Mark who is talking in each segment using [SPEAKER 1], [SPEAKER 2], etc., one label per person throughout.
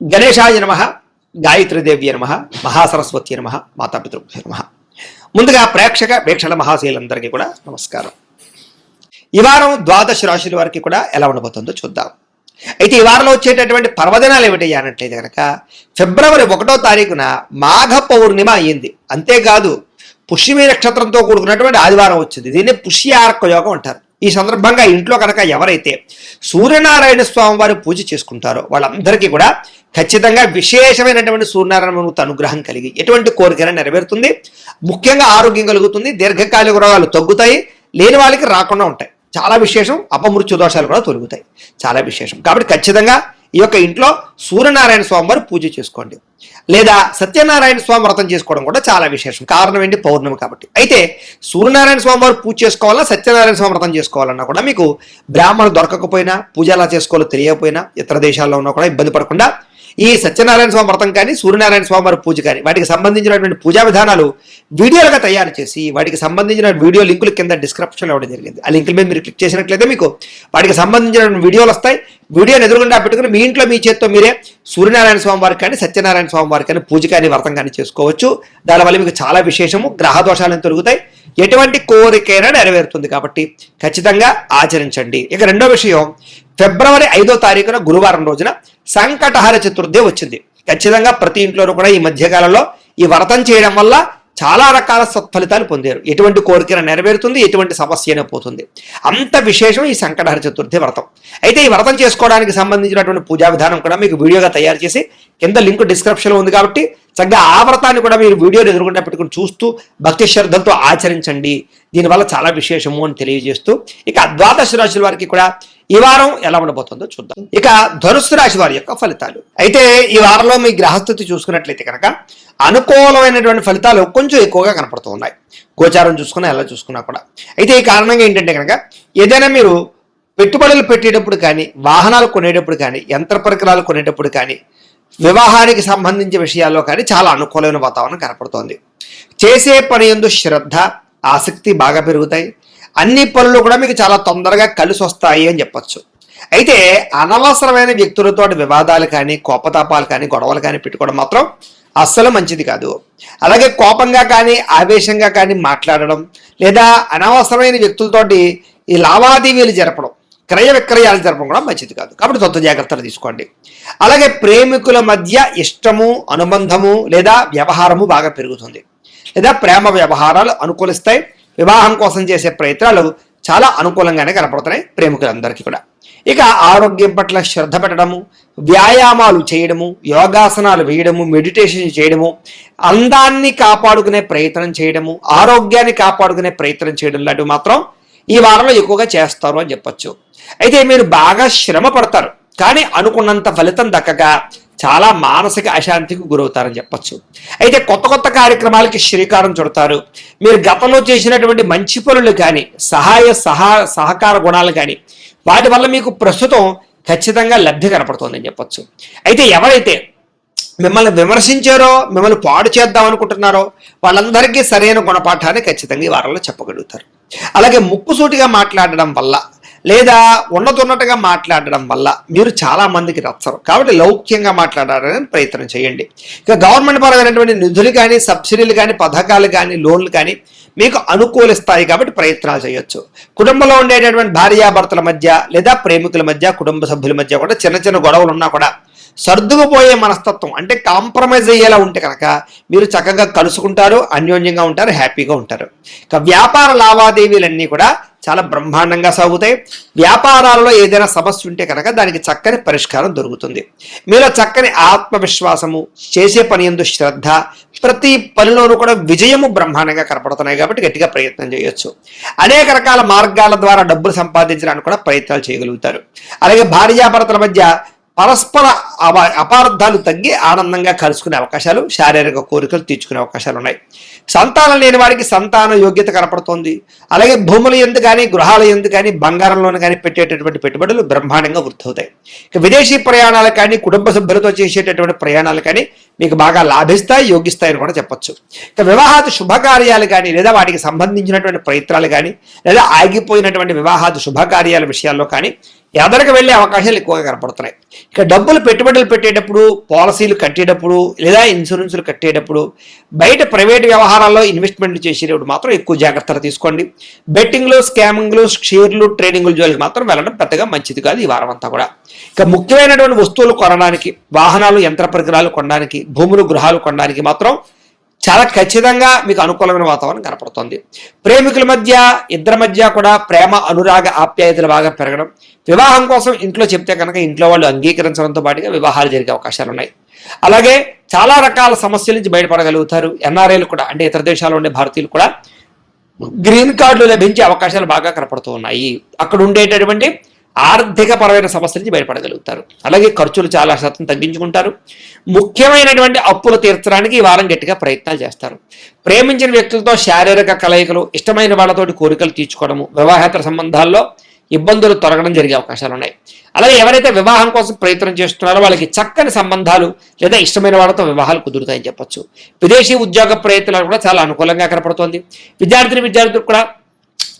[SPEAKER 1] గణేశాయ నమ గాయత్రీదేవి నమ మహాసరస్వతి నమ మాతాపితృభ్య నమ. ముందుగా ప్రేక్షక వీక్షణ మహాశీలందరికీ కూడా నమస్కారం. ఈ వారం ద్వాదశ రాశుల వారికి కూడా ఎలా ఉండబోతుందో చూద్దాం. అయితే ఈ వారంలో వచ్చేటటువంటి పర్వదినాలు ఏమిటి అన్నట్లయితే కనుక ఫిబ్రవరి ఒకటో తారీఖున మాఘ పౌర్ణిమ అయ్యింది. అంతేకాదు పుష్యమి నక్షత్రంతో కూడుకున్నటువంటి ఆదివారం వచ్చింది. దీన్ని పుష్యార్క యోగం అంటారు. ఈ సందర్భంగా ఇంట్లో కనుక ఎవరైతే సూర్యనారాయణ స్వామి వారి పూజ చేసుకుంటారో వాళ్ళందరికీ కూడా ఖచ్చితంగా విశేషమైనటువంటి సూర్యనారాయణ అనుగ్రహం కలిగి ఎటువంటి కోరికైనా నెరవేరుతుంది. ముఖ్యంగా ఆరోగ్యం కలుగుతుంది దీర్ఘకాలిక రోగాలు తగ్గుతాయి లేని వాళ్ళకి రాకుండా ఉంటాయి. చాలా విశేషం అపమృత్యు దోషాలు కూడా తొలుగుతాయి. చాలా విశేషం. కాబట్టి ఖచ్చితంగా ఈ యొక్క ఇంట్లో సూర్యనారాయణ స్వామి వారు పూజ చేసుకోండి. లేదా సత్యనారాయణ స్వామి వ్రతం చేసుకోవడం కూడా చాలా విశేషం. కారణం ఏంటి? పౌర్ణమి కాబట్టి. అయితే సూర్యనారాయణ స్వామి వారు పూజ చేసుకోవాలన్నా సత్యనారాయణ స్వామి వ్రతం చేసుకోవాలన్నా కూడా మీకు బ్రాహ్మణులు దొరకకపోయినా పూజ ఎలా చేసుకోవాలో తెలియకపోయినా ఇతర దేశాల్లో ఉన్నా కూడా ఇబ్బంది పడకుండా ఈ సత్యనారాయణ స్వామి వ్రతం కానీ సూర్యనారాయణ స్వామి వారి పూజ కానీ వాటికి సంబంధించినటువంటి పూజా విధానాలు వీడియోలుగా తయారు చేసి వాటికి సంబంధించిన వీడియో లింకులు కింద డిస్క్రిప్షన్లో ఇవ్వడం జరిగింది. ఆ లింకుల మీద మీరు క్లిక్ చేసినట్లయితే మీకు వాటికి సంబంధించిన వీడియోలు వస్తాయి. వీడియోని ఎదురుగుండా పెట్టుకుని మీ ఇంట్లో మీ చేత్తో మీరే సూర్యనారాయణ స్వామి వారికి కానీ సత్యనారాయణ స్వామి వారికి కానీ పూజ కానీ వ్రతం కానీ చేసుకోవచ్చు. దానివల్ల మీకు చాలా విశేషము గ్రహ దోషాలను తొలుగుతాయి. ఎటువంటి కోరికైనా నెరవేరుతుంది కాబట్టి ఖచ్చితంగా ఆచరించండి. ఇక రెండో విషయం ఫిబ్రవరి ఐదో తారీఖున గురువారం రోజున సంకటహర చతుర్థి వచ్చింది. ఖచ్చితంగా ప్రతి ఇంట్లోనూ కూడా ఈ మధ్యకాలంలో ఈ వ్రతం చేయడం వల్ల చాలా రకాల సత్ఫలితాలు పొందారు. ఎటువంటి కోరికన నెరవేరుతుంది ఎటువంటి సమస్య అయినా పోతుంది. అంత విశేషం ఈ సంకటహర చతుర్థి వ్రతం. అయితే ఈ వ్రతం చేసుకోవడానికి సంబంధించినటువంటి పూజా విధానం కూడా మీకు వీడియోగా తయారు చేసి కింద లింక్ డిస్క్రిప్షన్లో ఉంది కాబట్టి చక్కగా ఆ వ్రతాన్ని కూడా మీరు వీడియోని ఎదుర్కొంటే పెట్టుకుని చూస్తూ భక్తి శ్రద్ధలతో ఆచరించండి. దీనివల్ల చాలా విశేషము అని తెలియజేస్తూ ఇక ద్వాదశ రాశుల వారికి కూడా ఈ వారం ఎలా ఉండబోతుందో చూద్దాం. ఇక ధనుసు రాశి వారి యొక్క ఫలితాలు. అయితే ఈ వారంలో మీ గ్రహస్థితి చూసుకున్నట్లయితే కనుక అనుకూలమైనటువంటి ఫలితాలు కొంచెం ఎక్కువగా కనపడుతూ ఉన్నాయి. గోచారం చూసుకున్నా ఎలా చూసుకున్నా కూడా. అయితే ఈ కారణంగా ఏంటంటే కనుక ఏదైనా మీరు పెట్టుబడులు పెట్టేటప్పుడు కానీ వాహనాలు కొనేటప్పుడు కానీ యంత్ర పరికరాలు కొనేటప్పుడు కానీ వివాహానికి సంబంధించిన విషయాల్లో కానీ చాలా అనుకూలమైన వాతావరణం కనపడుతోంది. చేసే పని ఎందు శ్రద్ధ ఆసక్తి బాగా పెరుగుతాయి. అన్ని పనులు కూడా మీకు చాలా తొందరగా కలిసి వస్తాయి అని చెప్పచ్చు. అయితే అనవసరమైన వ్యక్తులతో వివాదాలు కానీ కోపతాపాలు కానీ గొడవలు కానీ పెట్టుకోవడం మాత్రం అస్సలు మంచిది కాదు. అలాగే కోపంగా కానీ ఆవేశంగా కానీ మాట్లాడడం లేదా అనవసరమైన వ్యక్తులతోటి ఈ లావాదేవీలు జరపడం క్రయ విక్రయాలు జరపడం కూడా మంచిది కాదు. కాబట్టి సొంత జాగ్రత్తలు తీసుకోండి. అలాగే ప్రేమికుల మధ్య ఇష్టము అనుబంధము లేదా వ్యవహారము బాగా పెరుగుతుంది. లేదా ప్రేమ వ్యవహారాలు అనుకూలిస్తాయి. వివాహం కోసం చేసే ప్రయత్నాలు చాలా అనుకూలంగానే కనపడుతున్నాయి ప్రేమికులందరికీ కూడా. ఇక ఆరోగ్యం పట్ల శ్రద్ధ పెట్టడము వ్యాయామాలు చేయడము యోగాసనాలు వేయడము మెడిటేషన్ చేయడము అందాన్ని కాపాడుకునే ప్రయత్నం చేయడము ఆరోగ్యాన్ని కాపాడుకునే ప్రయత్నం చేయడం లాంటివి మాత్రం ఈ వారంలో ఎక్కువగా చేస్తారు అని చెప్పొచ్చు. అయితే మీరు బాగా శ్రమ పడతారు. కానీ అనుకున్నంత ఫలితం దక్కగా చాలా మానసిక అశాంతికి గురవుతారని చెప్పచ్చు. అయితే కొత్త కొత్త కార్యక్రమాలకి శ్రీకారం చుడతారు. మీరు గతంలో చేసినటువంటి మంచి పనులు కానీ సహాయ సహా సహకార గుణాలు కానీ వాటి వల్ల మీకు ప్రస్తుతం ఖచ్చితంగా లబ్ధి కనపడుతుందని చెప్పచ్చు. అయితే ఎవరైతే మిమ్మల్ని విమర్శించారో మిమ్మల్ని పాడు చేద్దాం అనుకుంటున్నారో వాళ్ళందరికీ సరైన గుణపాఠాన్ని ఖచ్చితంగా ఈ వారంలో చెప్పగలుగుతారు. అలాగే ముక్కుసూటిగా మాట్లాడడం వల్ల లేదా ఉన్నతున్నట్టుగా మాట్లాడడం వల్ల మీరు చాలా మందికి రచ్చరు కాబట్టి లౌక్యంగా మాట్లాడాలని ప్రయత్నం చేయండి. ఇక గవర్నమెంట్ పరమైనటువంటి నిధులు కానీ సబ్సిడీలు కానీ పథకాలు కానీ లోన్లు కానీ మీకు అనుకూలిస్తాయి కాబట్టి ప్రయత్నాలు చేయొచ్చు. కుటుంబంలో ఉండేటటువంటి భార్యాభర్తల మధ్య లేదా ప్రేమికుల మధ్య కుటుంబ సభ్యుల మధ్య కూడా చిన్న చిన్న గొడవలు ఉన్నా కూడా సర్దుకుపోయే మనస్తత్వం అంటే కాంప్రమైజ్ అయ్యేలా ఉంటే కనుక మీరు చక్కగా కలుసుకుంటారు అన్యోన్యంగా ఉంటారు హ్యాపీగా ఉంటారు. ఇక వ్యాపార లావాదేవీలన్నీ కూడా చాలా బ్రహ్మాండంగా సాగుతాయి. వ్యాపారాలలో ఏదైనా సమస్య ఉంటే కనుక దానికి చక్కని పరిష్కారం దొరుకుతుంది. మీలో చక్కని ఆత్మవిశ్వాసము చేసే పని ఎందు శ్రద్ధ ప్రతి పనిలోనూ కూడా విజయము బ్రహ్మాండంగా కనపడుతున్నాయి కాబట్టి గట్టిగా ప్రయత్నం చేయొచ్చు. అనేక రకాల మార్గాల ద్వారా డబ్బులు సంపాదించడానికి కూడా ప్రయత్నాలు చేయగలుగుతారు. అలాగే భార్యాభర్తల మధ్య పరస్పర అపార్థాలు తగ్గి ఆనందంగా కలుసుకునే అవకాశాలు శారీరక కోరికలు తీర్చుకునే అవకాశాలు ఉన్నాయి. సంతానం లేని వారికి సంతాన యోగ్యత కనపడుతోంది. అలాగే భూముల ఎందు కానీ గృహాల ఎందు కానీ బంగారంలోనూ కానీ పెట్టేటటువంటి పెట్టుబడులు బ్రహ్మాండంగా వృద్ధవుతాయి. ఇక విదేశీ ప్రయాణాలు కానీ కుటుంబ సభ్యులతో చేసేటటువంటి ప్రయాణాలు కానీ మీకు బాగా లాభిస్తాయి యోగిస్తాయని కూడా చెప్పొచ్చు. ఇక వివాహాది శుభకార్యాలు కానీ లేదా వాటికి సంబంధించినటువంటి ప్రయత్నాలు కానీ లేదా ఆగిపోయినటువంటి వివాహాది శుభకార్యాల విషయాల్లో కానీ ఎదరికి వెళ్ళే అవకాశాలు ఎక్కువగా కనపడుతున్నాయి. ఇక డబ్బులు పెట్టుబడులు పెట్టేటప్పుడు పాలసీలు కట్టేటప్పుడు లేదా ఇన్సూరెన్సులు కట్టేటప్పుడు బయట ప్రైవేట్ వ్యవహారాల్లో ఇన్వెస్ట్మెంట్ చేసేటప్పుడు మాత్రం ఎక్కువ జాగ్రత్తలు తీసుకోండి. బెట్టింగ్లు స్కామింగ్లు షేర్లు ట్రేడింగ్లు జోలికి మాత్రం వెళ్ళడం పెద్దగా మంచిది కాదు ఈ వారం అంతా కూడా. ఇక ముఖ్యమైనటువంటి వస్తువులు కొనడానికి వాహనాలు యంత్ర పరికరాలు కొనడానికి భూములు గృహాలు కొనడానికి మాత్రం చాలా ఖచ్చితంగా మీకు అనుకూలమైన వాతావరణం కనపడుతుంది. ప్రేమికుల మధ్య ఇద్దరి మధ్య కూడా ప్రేమ అనురాగ ఆప్యాయతలు బాగా పెరగడం. వివాహం కోసం ఇంట్లో చెప్తే కనుక ఇంట్లో వాళ్ళు అంగీకరించడంతో పాటుగా వివాహాలు జరిగే అవకాశాలు ఉన్నాయి. అలాగే చాలా రకాల సమస్యల నుంచి బయటపడగలుగుతారు. ఎన్ఆర్ఐలు కూడా అంటే ఇతర దేశాల్లో ఉండే భారతీయులు కూడా గ్రీన్ కార్డులు లభించే అవకాశాలు బాగా కనపడుతూ ఉన్నాయి. అక్కడ ఉండేటటువంటి ఆర్థిక పరమైన సమస్యల నుంచి బయటపడగలుగుతారు. అలాగే ఖర్చులు చాలా శాతం తగ్గించుకుంటారు. ముఖ్యమైనటువంటి అప్పులు తీర్చడానికి ఈ వారం గట్టిగా ప్రయత్నాలు చేస్తారు. ప్రేమించిన వ్యక్తులతో శారీరక కలయికలు ఇష్టమైన వాళ్ళతోటి కోరికలు తీర్చుకోవడము వివాహేతర సంబంధాల్లో ఇబ్బందులు తొలగడం జరిగే అవకాశాలు ఉన్నాయి. అలాగే ఎవరైతే వివాహం కోసం ప్రయత్నం చేస్తున్నారో వాళ్ళకి చక్కని సంబంధాలు లేదా ఇష్టమైన వాళ్ళతో వివాహాలు కుదురుతాయని చెప్పొచ్చు. విదేశీ ఉద్యోగ ప్రయత్నాలు కూడా చాలా అనుకూలంగా కనపడుతోంది. విద్యార్థిని విద్యార్థులు కూడా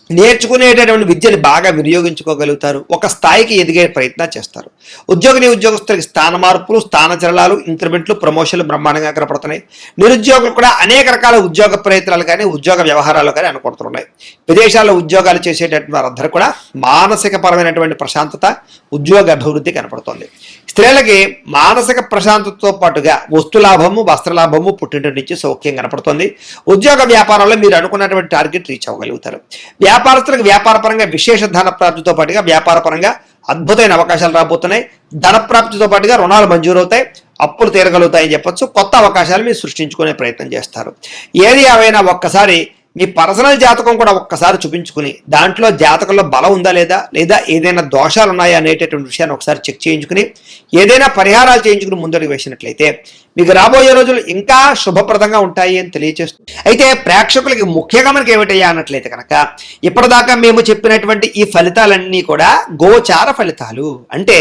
[SPEAKER 1] నేర్చుకునేటటువంటి విద్యను బాగా వినియోగించుకోగలుగుతారు. ఒక స్థాయికి ఎదిగే ప్రయత్నం చేస్తారు. ఉద్యోగిని ఉద్యోగస్తులకి స్థాన మార్పులు స్థానచలనాలు ఇంక్రిమెంట్లు ప్రమోషన్లు బ్రహ్మాండంగా కనపడుతున్నాయి నిరుద్యోగులు కూడా అనేక రకాల ఉద్యోగ ప్రయత్నాలు కానీ ఉద్యోగ వ్యవహారాలు కానీ అనుకుంటున్నాయి. విదేశాల్లో ఉద్యోగాలు చేసేటటువంటి వారందరూ కూడా మానసిక పరమైనటువంటి ప్రశాంతత ఉద్యోగ అభివృద్ధి కనపడుతోంది. స్త్రీలకి మానసిక ప్రశాంతతతో పాటుగా వస్తులాభము వస్త్రలాభము పుట్టింటి నుంచి సౌఖ్యం కనపడుతుంది. ఉద్యోగ వ్యాపారంలో మీరు అనుకున్నటువంటి టార్గెట్ రీచ్ అవ్వగలుగుతారు. వ్యాపారస్తులకు వ్యాపారపరంగా విశేష ధన ప్రాప్తితో పాటుగా వ్యాపారపరంగా అద్భుతమైన అవకాశాలు రాబోతున్నాయి. ధన ప్రాప్తితో పాటుగా రుణాలు మంజూరవుతాయి అప్పులు తీరగలుగుతాయని చెప్పొచ్చు. కొత్త అవకాశాలు మీరు సృష్టించుకునే ప్రయత్నం చేస్తారు. ఏది ఏవైనా ఒక్కసారి మీ పర్సనల్ జాతకం కూడా ఒక్కసారి చూపించుకుని దాంట్లో జాతకంలో బలం ఉందా లేదా లేదా ఏదైనా దోషాలు ఉన్నాయా అనేటటువంటి విషయాన్ని ఒకసారి చెక్ చేయించుకుని ఏదైనా పరిహారాలు చేయించుకుని ముందడుగు వేసినట్లయితే మీకు రాబోయే రోజులు ఇంకా శుభప్రదంగా ఉంటాయి అని తెలియజేస్తుంది అయితే ప్రేక్షకులకి ముఖ్యంగా మనకి ఏమిటయ్యా అన్నట్లయితే కనుక ఇప్పటిదాకా మేము చెప్పినటువంటి ఈ ఫలితాలన్నీ కూడా గోచార ఫలితాలు. అంటే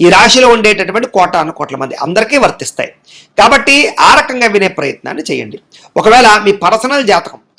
[SPEAKER 1] ఈ రాశిలో ఉండేటటువంటి కోటాను కోట్ల మంది అందరికీ వర్తిస్తాయి. కాబట్టి ఆ రకంగా వినే ప్రయత్నాన్ని చేయండి. ఒకవేళ మీ పర్సనల్ జాతకం